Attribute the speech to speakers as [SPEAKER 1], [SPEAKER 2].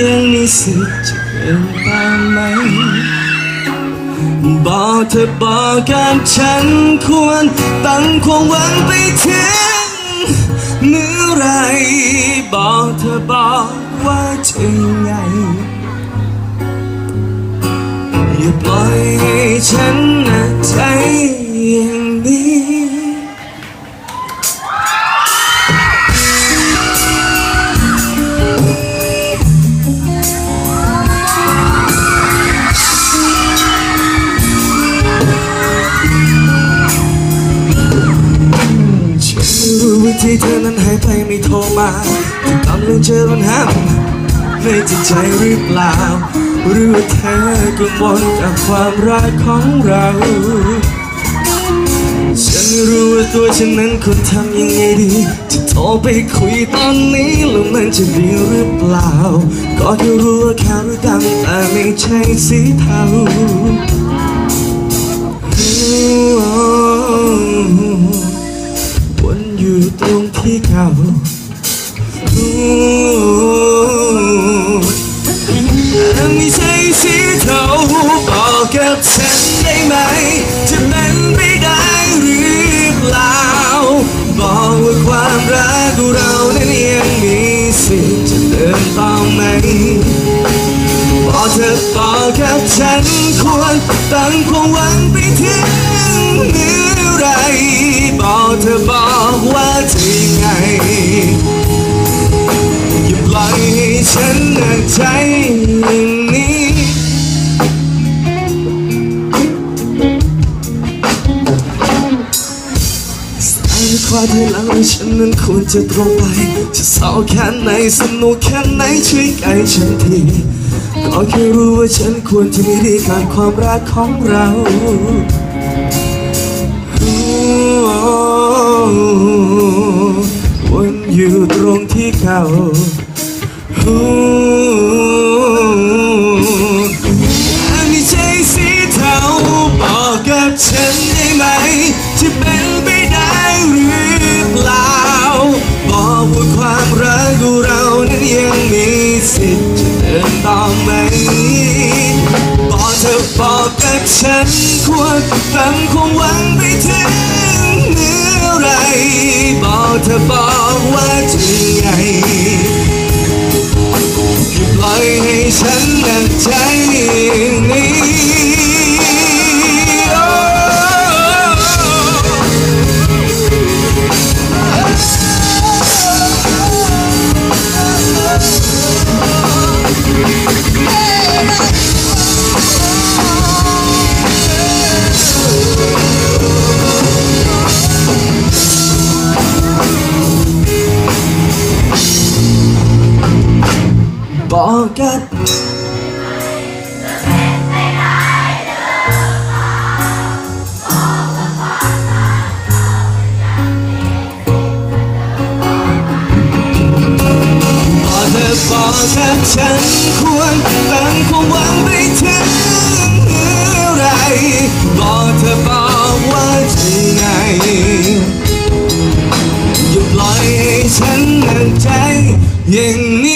[SPEAKER 1] ยังมีสิทธิ์จะเป็นตามไหม บอกเธอบอกกับฉันควร ตั้งความหวังไปถึงเมื่อไร บอกเธอบอกว่าจะยังไง อย่าปล่อยให้ฉันหนักใจ ที่เธอนั้นหายไปไม่โทรมาที่กำลังเจอปัญหาในจิตใจหรือเปล่า หรือว่าเธอกังวลกับความรักของเรา ฉันไม่รู้ว่าตัวฉันนั้นควรทำยังไงดี จะโทรไปคุยตอนนี้แล้วมันจะดีหรือเปล่า ก็แค่รู้ว่าขาวหรือดำแต่ไม่ใช่สีเทา ที่เก่าไม่ใช่สีเทาบอกกับฉันได้ไหม จะเป็นไปได้หรือเปล่า บอกว่าความรักของเรานั้นยังมีสิทธิ์จะเดินต่อไหมบอกเธอบอกกับฉันควรตั้งความหวังไปถึง ใจอย่างนี้สายคว้าที่หลังฉันนั้นควรจะตรงไป จะเศร้าแค่ไหนสนุกแค่ไหนช่วยไกลฉันทีก็แค่รู้ว่าฉันควรจะมีดีกับความรักของเราวนอยู่ตรงที่เก่า ฉันได้ไหมจะเป็นไปได้หรือเปล่า บอกว่าความรักของเรานั้นยังมีสิทธิ์จะเดินต่อไหมบอกเธอบอกกับฉันควรตั้งความหวังไปถึงเมื่อไร บอกเธอบอกว่าจะยังไง บอกกับ กกับฉันควรตั้งความหวังไปถึงเมื่อไร บอกเธอบอกว่าจะไงอย่าปล่อยให้ฉันหนักใจอย่างนี้